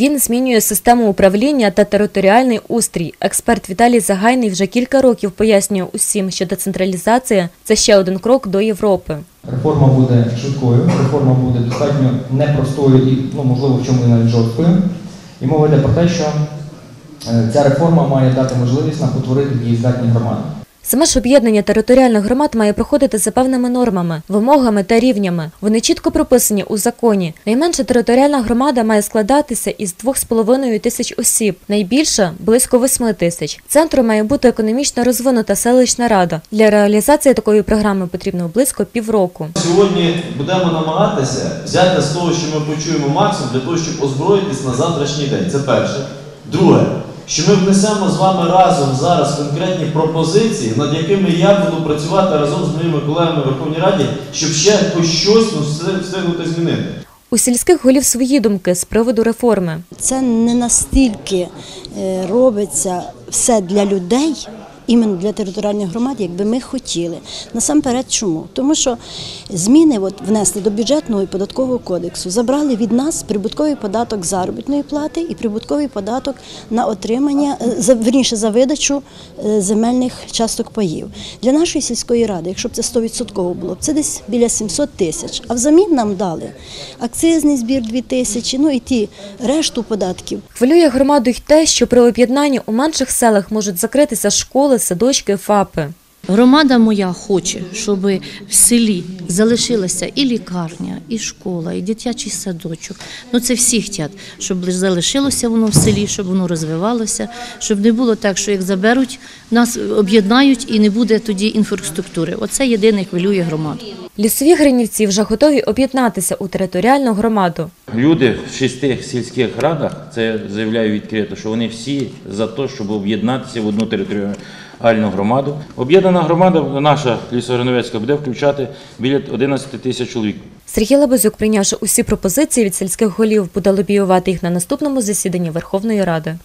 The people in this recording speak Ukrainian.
Він змінює систему управління та територіальний устрій. Експерт Віталій Загайний вже кілька років пояснює усім, що децентралізація це ще один крок до Європи. Реформа буде швидкою, реформа буде достатньо непростою і, ну, можливо, в чому і навіть жорсткою. І мова йде про те, що е, ця реформа має дати можливість нам утворити дієздатні громади. Саме ж об'єднання територіальних громад має проходити за певними нормами, вимогами та рівнями. Вони чітко прописані у законі. Найменша територіальна громада має складатися із 2,5 тисяч осіб, найбільша близько 8 тисяч. Центром має бути економічно розвинута селищна рада. Для реалізації такої програми потрібно близько півроку. Сьогодні будемо намагатися взяти з того, що ми почуємо максимум для того, щоб озброїтись на завтрашній день. Це перше. Друге, що ми внесемо з вами разом зараз конкретні пропозиції, над якими я буду працювати разом з моїми колегами в Верховній Раді, щоб ще хоч щось ну, встиг- встигнути змінити. У сільських голів свої думки з приводу реформи. Це не настільки е, робиться все для людей, іменно для територіальних громад, якби ми хотіли. Насамперед, чому? Тому що зміни от, внесли до бюджетного і податкового кодексу, забрали від нас прибутковий податок заробітної плати і прибутковий податок на отримання, е, верніше, за видачу е, земельних часток паїв. Для нашої сільської ради, якщо б це 100% було, це десь біля 700 тисяч. А взамін нам дали акцизний збір 2 тисячі, ну і ті решту податків. Хвилює громаду й те, що при об'єднанні у менших селах можуть закритися школи, садочки, ФАПи. Громада моя хоче, щоб в селі залишилася і лікарня, і школа, і дитячий садочок. Ну це всі хочуть, щоб залишилося воно в селі, щоб воно розвивалося, щоб не було так, що як заберуть, нас об'єднають і не буде тоді інфраструктури. Оце єдине хвилює громаду. Лісові гринівці вже готові об'єднатися у територіальну громаду. Люди в шести сільських радах, це заявляю відкрито, що вони всі за те, щоб об'єднатися в одну територіальну громаду. Об'єднана громада, наша лісограновецька, буде включати біля 11 тисяч чоловік. Сергій Лабазюк, прийнявши усі пропозиції від сільських голів, буде лобіювати їх на наступному засіданні Верховної Ради.